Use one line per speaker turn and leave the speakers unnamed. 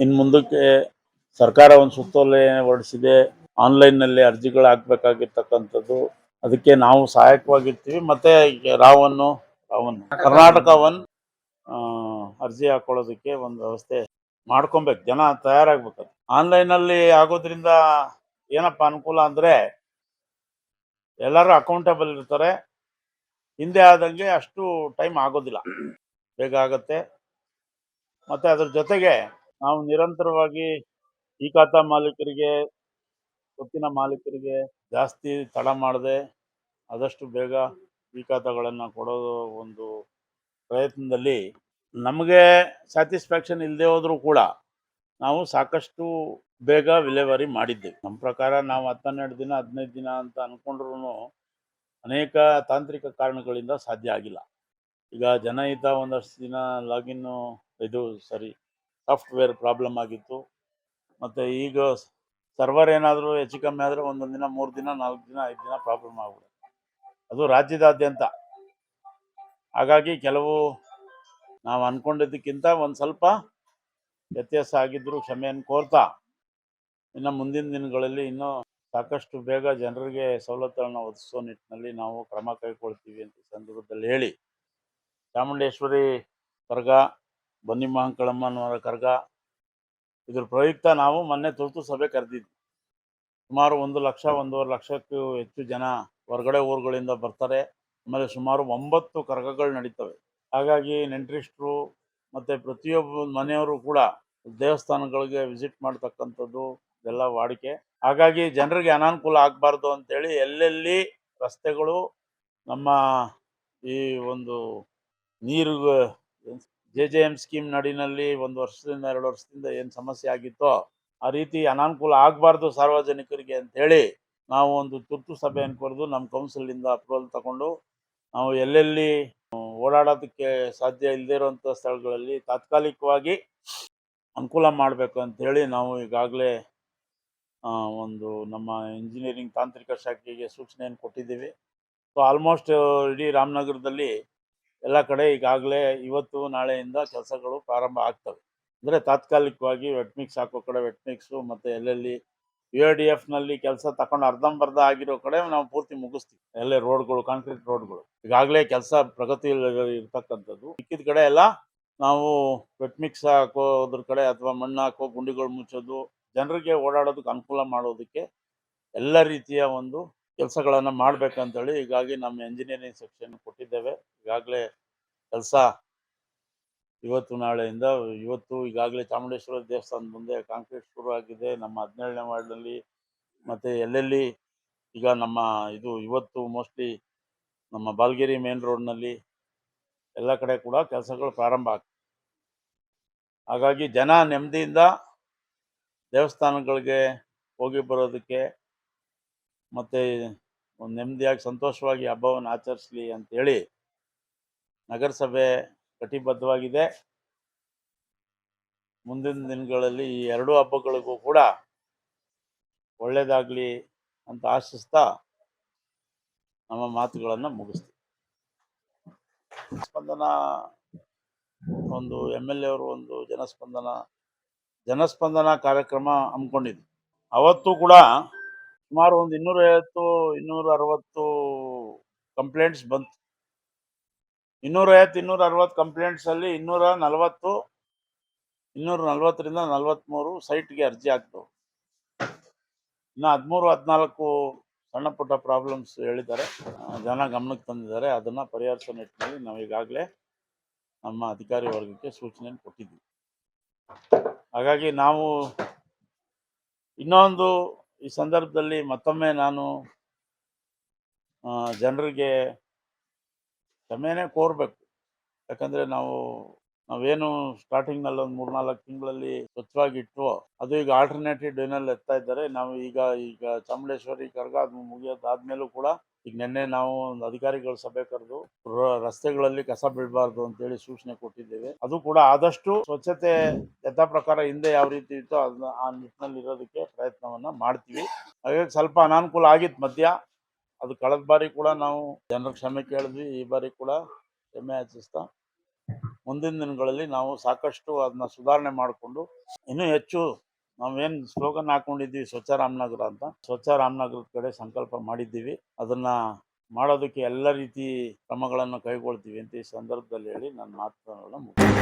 ಇನ್ನು ಮುಂದಕ್ಕೆ ಸರ್ಕಾರ ಒಂದು ಸುತ್ತೋಲೆ ಹೊರಡಿಸಿದೆ. ಆನ್ಲೈನ್ನಲ್ಲಿ ಅರ್ಜಿಗಳು ಹಾಕ್ಬೇಕಾಗಿರ್ತಕ್ಕಂಥದ್ದು. ಅದಕ್ಕೆ ನಾವು ಸಹಾಯಕವಾಗಿರ್ತೀವಿ. ಮತ್ತೆ ರಾವನ್ನು ರಾವನ್ನು ಕರ್ನಾಟಕ ಒನ್ ಅರ್ಜಿ ಹಾಕೊಳ್ಳೋದಕ್ಕೆ ಒಂದು ವ್ಯವಸ್ಥೆ ಮಾಡ್ಕೊಬೇಕು. ಜನ ತಯಾರಾಗ್ಬೇಕು ಆನ್ಲೈನಲ್ಲಿ ಆಗೋದ್ರಿಂದ ಏನಪ್ಪ ಅನುಕೂಲ ಅಂದ್ರೆ ಎಲ್ಲರೂ ಅಕೌಂಟಬಲ್ ಇರ್ತಾರೆ. ಹಿಂದೆ ಆದಂಗೆ ಅಷ್ಟು ಟೈಮ್ ಆಗೋದಿಲ್ಲ. ಬೇಗ ಆಗತ್ತೆ. ಮತ್ತೆ ಅದ್ರ ಜೊತೆಗೆ ನಾವು ನಿರಂತರವಾಗಿ ಈ ಖಾತಾ ಮಾಲೀಕರಿಗೆ, ಗೊತ್ತಿನ ಮಾಲೀಕರಿಗೆ ಜಾಸ್ತಿ ತಡ ಮಾಡದೆ ಆದಷ್ಟು ಬೇಗ ಈ ಖಾತಾಗಳನ್ನು ಕೊಡೋದು ಒಂದು ಪ್ರಯತ್ನದಲ್ಲಿ ನಮಗೆ ಸ್ಯಾಟಿಸ್ಫ್ಯಾಕ್ಷನ್ ಇಲ್ಲದೆ ಹೋದರೂ ಕೂಡ ನಾವು ಸಾಕಷ್ಟು ಬೇಗ ವಿಲೇವಾರಿ ಮಾಡಿದ್ದೇವೆ ನಮ್ಮ ಪ್ರಕಾರ ನಾವು ಹತ್ತನ್ನೆರಡು ದಿನ, ಹದಿನೈದು ದಿನ ಅಂತ ಅಂದ್ಕೊಂಡ್ರೂ ಅನೇಕ ತಾಂತ್ರಿಕ ಕಾರಣಗಳಿಂದ ಸಾಧ್ಯ ಆಗಿಲ್ಲ. ಈಗ ಜನಹಿತ ಒಂದಷ್ಟು ದಿನ ಲಾಗಿನ್ನು ಇದು ಸರಿ ಸಾಫ್ಟ್ವೇರ್ ಪ್ರಾಬ್ಲಮ್ ಆಗಿತ್ತು. ಮತ್ತು ಈಗ ಸರ್ವರ್ ಏನಾದರೂ ಹೆಚ್ಚು ಕಮ್ಮಿ ಆದರೆ ಒಂದೊಂದು ದಿನ, ಮೂರು ದಿನ, ನಾಲ್ಕು ದಿನ, ಐದು ದಿನ ಪ್ರಾಬ್ಲಮ್ ಆಗ್ಬಿಡುತ್ತೆ. ಅದು ರಾಜ್ಯದಾದ್ಯಂತ. ಹಾಗಾಗಿ ಕೆಲವು ನಾವು ಅಂದ್ಕೊಂಡಿದ್ದಕ್ಕಿಂತ ಒಂದು ಸ್ವಲ್ಪ ವ್ಯತ್ಯಾಸ ಆಗಿದ್ದರೂ ಕ್ಷಮೆಯನ್ನು ಕೋರ್ತಾ, ಇನ್ನು ಮುಂದಿನ ದಿನಗಳಲ್ಲಿ ಇನ್ನೂ ಸಾಕಷ್ಟು ಬೇಗ ಜನರಿಗೆ ಸವಲತ್ತುಗಳನ್ನ ಒದಗಿಸೋ ನಿಟ್ಟಿನಲ್ಲಿ ನಾವು ಕ್ರಮ ಕೈಗೊಳ್ತೀವಿ ಅಂತ ಸಂದರ್ಭದಲ್ಲಿ ಹೇಳಿ. ಚಾಮುಂಡೇಶ್ವರಿ ಕರ್ಗ ಬನ್ನಿ ಮಹಾಂಕಳಮ್ಮನವರ ಕರ್ಗ. ಇದ್ರ ಪ್ರಯುಕ್ತ ನಾವು ಮೊನ್ನೆ ತುರ್ತು ಸಭೆ ಕರೆದಿದ್ವಿ. ಸುಮಾರು ಒಂದು ಲಕ್ಷ, ಒಂದೂವರೆ ಲಕ್ಷಕ್ಕೂ ಹೆಚ್ಚು ಜನ ಹೊರಗಡೆ ಊರುಗಳಿಂದ ಬರ್ತಾರೆ. ಆಮೇಲೆ ಸುಮಾರು ಒಂಬತ್ತು ಕರ್ಗಗಳು ನಡೀತವೆ. ಹಾಗಾಗಿ ನೆಂಟ್ರಿಸ್ಟ್ರು ಮತ್ತು ಪ್ರತಿಯೊಬ್ಬ ಮನೆಯವರು ಕೂಡ ದೇವಸ್ಥಾನಗಳಿಗೆ ವಿಸಿಟ್ ಮಾಡ್ತಕ್ಕಂಥದ್ದು ಇದೆಲ್ಲ ವಾಡಿಕೆ. ಹಾಗಾಗಿ ಜನರಿಗೆ ಅನಾನುಕೂಲ ಆಗಬಾರ್ದು ಅಂತೇಳಿ ಎಲ್ಲೆಲ್ಲಿ ರಸ್ತೆಗಳು ನಮ್ಮ ಈ ಒಂದು ನೀರು ಜೆ ಜೆ ಎಂ ಸ್ಕೀಮ್ ನಡಿನಲ್ಲಿ ಒಂದು ವರ್ಷದಿಂದ ಎರಡು ವರ್ಷದಿಂದ ಏನು ಸಮಸ್ಯೆ ಆಗಿತ್ತೋ ಆ ರೀತಿ ಅನಾನುಕೂಲ ಆಗಬಾರ್ದು ಸಾರ್ವಜನಿಕರಿಗೆ ಅಂತೇಳಿ ನಾವು ಒಂದು ತುರ್ತು ಸಭೆಯನ್ನು ಕರೆದು ನಮ್ಮ ಕೌನ್ಸಿಲಿಂದ ಅಪ್ರೂವಲ್ ತಗೊಂಡು ನಾವು ಎಲ್ಲೆಲ್ಲಿ ಓಡಾಡೋದಕ್ಕೆ ಸಾಧ್ಯ ಇಲ್ಲದೇ ಇರುವಂಥ ಸ್ಥಳಗಳಲ್ಲಿ ತಾತ್ಕಾಲಿಕವಾಗಿ ಅನುಕೂಲ ಮಾಡಬೇಕು ಅಂತೇಳಿ ನಾವು ಈಗಾಗಲೇ ಒಂದು ನಮ್ಮ ಇಂಜಿನಿಯರಿಂಗ್ ತಾಂತ್ರಿಕ ಶಾಖೆಗೆ ಸೂಚನೆಯನ್ನು ಕೊಟ್ಟಿದ್ದೀವಿ. ಸೊ ಆಲ್ಮೋಸ್ಟ್ ಇಡೀ ರಾಮನಗರದಲ್ಲಿ ಎಲ್ಲ ಕಡೆ ಈಗಾಗಲೇ ಇವತ್ತು, ನಾಳೆಯಿಂದ ಕೆಲಸಗಳು ಪ್ರಾರಂಭ ಆಗ್ತವೆ. ಅಂದರೆ ತಾತ್ಕಾಲಿಕವಾಗಿ ವೆಟ್ ಮಿಕ್ಸ್ ಹಾಕೋ ಕಡೆ ವೆಟ್ ಮಿಕ್ಸು ಮತ್ತು ಎಲ್ಲೆಲ್ಲಿ ಯು ಎ ಡಿ ಎಫ್ನಲ್ಲಿ ಕೆಲಸ ತಗೊಂಡು ಅರ್ಧಂಬರ್ಧ ಆಗಿರೋ ಕಡೆ ನಾವು ಪೂರ್ತಿ ಮುಗಿಸ್ತೀವಿ. ಎಲ್ಲೇ ರೋಡ್ಗಳು ಕಾಂಕ್ರೀಟ್ ರೋಡ್ಗಳು. ಈಗಾಗಲೇ ಕೆಲಸ ಪ್ರಗತಿ ಇರ್ತಕ್ಕಂಥದ್ದು. ಮಿಕ್ಕಿದ ಕಡೆ ಎಲ್ಲ ನಾವು ವೆಟ್ ಮಿಕ್ಸ್ ಹಾಕೋದ್ರ ಕಡೆ ಅಥವಾ ಮಣ್ಣು ಹಾಕೋ, ಗುಂಡಿಗಳು ಮುಚ್ಚೋದು, ಜನರಿಗೆ ಓಡಾಡೋದಕ್ಕೆ ಅನುಕೂಲ ಮಾಡೋದಕ್ಕೆ ಎಲ್ಲ ರೀತಿಯ ಒಂದು ಕೆಲಸಗಳನ್ನು ಮಾಡಬೇಕಂತೇಳಿ ಹೀಗಾಗಿ ನಮ್ಮ ಎಂಜಿನಿಯರಿಂಗ್ ಸೆಕ್ಷನ್ ಕೊಟ್ಟಿದ್ದೇವೆ. ಈಗಾಗಲೇ ಕೆಲಸ ಇವತ್ತು ನಾಳೆಯಿಂದ, ಇವತ್ತು ಈಗಾಗಲೇ ಚಾಮುಂಡೇಶ್ವರ ದೇವಸ್ಥಾನದ ಮುಂದೆ ಕಾಂಕ್ರೀಟ್ ಶುರು ಆಗಿದೆ. ನಮ್ಮ ಹದಿನೇಳನೇ ವಾರ್ಡ್ನಲ್ಲಿ ಮತ್ತು ಎಲ್ಲೆಲ್ಲಿ ಈಗ ನಮ್ಮ ಇದು ಇವತ್ತು ಮೋಸ್ಟ್ಲಿ ನಮ್ಮ ಬಾಲ್ಗೇರಿ ಮೇನ್ ರೋಡ್ನಲ್ಲಿ ಎಲ್ಲ ಕಡೆ ಕೂಡ ಕೆಲಸಗಳು ಪ್ರಾರಂಭ ಆಗ್ತವೆ ಹಾಗಾಗಿ ಜನ ನೆಮ್ಮದಿಯಿಂದ ದೇವಸ್ಥಾನಗಳಿಗೆ ಹೋಗಿ ಬರೋದಕ್ಕೆ ಮತ್ತು ಒಂದು ನೆಮ್ಮದಿಯಾಗಿ ಸಂತೋಷವಾಗಿ ಹಬ್ಬವನ್ನು ಆಚರಿಸಲಿ ಅಂತೇಳಿ ನಗರಸಭೆ ಕಟಿಬದ್ಧವಾಗಿದೆ. ಮುಂದಿನ ದಿನಗಳಲ್ಲಿ ಈ ಎರಡೂ ಹಬ್ಬಗಳಿಗೂ ಕೂಡ ಒಳ್ಳೆಯದಾಗಲಿ ಅಂತ ಆಶಿಸ್ತಾ ನಮ್ಮ ಮಾತುಗಳನ್ನು ಮುಗಿಸ್ತೀವಿ. ಸ್ಪಂದನ ಒಂದು ಎಂ ಎಲ್ ಎ ಅವರು ಒಂದು ಜನಸ್ಪಂದನ ಜನಸ್ಪಂದನ ಕಾರ್ಯಕ್ರಮ ಹಮ್ಮಿಕೊಂಡಿದ್ವಿ. ಅವತ್ತು ಕೂಡ ಸುಮಾರು ಒಂದು ಇನ್ನೂರ ಐವತ್ತು ಇನ್ನೂರ ಅರವತ್ತು ಕಂಪ್ಲೇಂಟ್ಸ್ ಬಂತು. ಇನ್ನೂರ ಐವತ್ತು ಇನ್ನೂರ ಅರವತ್ತು ಕಂಪ್ಲೇಂಟ್ಸ್ ಅಲ್ಲಿ ಇನ್ನೂರ ನಲವತ್ತು ಇನ್ನೂರ ನಲವತ್ತರಿಂದ ನಲವತ್ತ್ಮೂರು ಸೈಟ್ಗೆ ಅರ್ಜಿ ಆಗ್ತವೆ ಇನ್ನು ಹದಿಮೂರು, ಹದಿನಾಲ್ಕು ಸಣ್ಣ ಪುಟ್ಟ ಪ್ರಾಬ್ಲಮ್ಸ್ ಹೇಳಿದ್ದಾರೆ. ಜನ ಗಮನಕ್ಕೆ ತಂದಿದ್ದಾರೆ. ಅದನ್ನು ಪರಿಹರಿಸೋ ನಿಟ್ಟಿನಲ್ಲಿ ನಾವು ಈಗಾಗಲೇ ನಮ್ಮ ಅಧಿಕಾರಿ ವರ್ಗಕ್ಕೆ ಸೂಚನೆಯನ್ನು ಕೊಟ್ಟಿದ್ದೀವಿ. ಹಾಗಾಗಿ ನಾವು ಇನ್ನೊಂದು ಈ ಸಂದರ್ಭದಲ್ಲಿ ಮತ್ತೊಮ್ಮೆ ನಾನು ಜನರಿಗೆ ಕ್ಷಮೆನೇ ಕೋರ್ಬೇಕು. ಯಾಕಂದ್ರೆ ನಾವು, ನಾವೇನು ಸ್ಟಾರ್ಟಿಂಗ್ನಲ್ಲಿ ಒಂದು ಮೂರ್ನಾಲ್ಕು ತಿಂಗಳಲ್ಲಿ ಸ್ವಚ್ಛವಾಗಿ ಇಟ್ಟು ಅದು ಈಗ ಆಲ್ಟರ್ನೇಟಿವ್ ಡೇನಲ್ಲಿ ಎತ್ತಾ ಇದ್ದಾರೆ. ನಾವು ಈಗ ಈಗ ಚಾಮುಂಡೇಶ್ವರಿ ಕರ್ಗ ಅದು ಮುಗಿಯೋದಾದ್ಮೇಲೂ ಕೂಡ ಈಗ ನಿನ್ನೆ ನಾವು ಒಂದು ಅಧಿಕಾರಿಗಳ ಸಭೆ ಕರೆದು ರಸ್ತೆಗಳಲ್ಲಿ ಕಸ ಬೀಳಬಾರ್ದು ಅಂತೇಳಿ ಸೂಚನೆ ಕೊಟ್ಟಿದ್ದೇವೆ. ಅದು ಕೂಡ ಆದಷ್ಟು ಸ್ವಚ್ಛತೆ ಯಥಾ ಪ್ರಕಾರ ಹಿಂದೆ ಯಾವ ರೀತಿ ಇತ್ತೋ ಅದನ್ನ ಆ ನಿಟ್ಟಿನಲ್ಲಿ ಇರೋದಕ್ಕೆ ಪ್ರಯತ್ನವನ್ನ ಮಾಡ್ತೀವಿ. ಹಾಗಾಗಿ ಸ್ವಲ್ಪ ಅನಾನುಕೂಲ ಆಗಿತ್ತು ಮಧ್ಯ. ಅದು ಕಳೆದ ಬಾರಿ ಕೂಡ ನಾವು ಜನರ ಕ್ಷಮೆ ಕೇಳಿದ್ವಿ. ಈ ಬಾರಿ ಕೂಡ ಕ್ಷಮೆ ಆಚರಿಸ್ತಾ ಮುಂದಿನ ದಿನಗಳಲ್ಲಿ ನಾವು ಸಾಕಷ್ಟು ಅದನ್ನ ಸುಧಾರಣೆ ಮಾಡಿಕೊಂಡು ಇನ್ನೂ ಹೆಚ್ಚು ನಾವೇನು ಸ್ಲೋಗನ್ ಹಾಕೊಂಡಿದ್ವಿ ಸ್ವಚ್ಛ ರಾಮನಗರ ಅಂತ. ಸ್ವಚ್ಛ ರಾಮನಗರದ ಕಡೆ ಸಂಕಲ್ಪ ಮಾಡಿದ್ದೀವಿ. ಅದನ್ನು ಮಾಡೋದಕ್ಕೆ ಎಲ್ಲ ರೀತಿ ಕ್ರಮಗಳನ್ನು ಕೈಗೊಳ್ತೀವಿ ಅಂತ ಈ ಸಂದರ್ಭದಲ್ಲಿ ಹೇಳಿ ನನ್ನ ಮಾತುಗಳನ್ನು ಮುಗಿಸ್ತೀನಿ.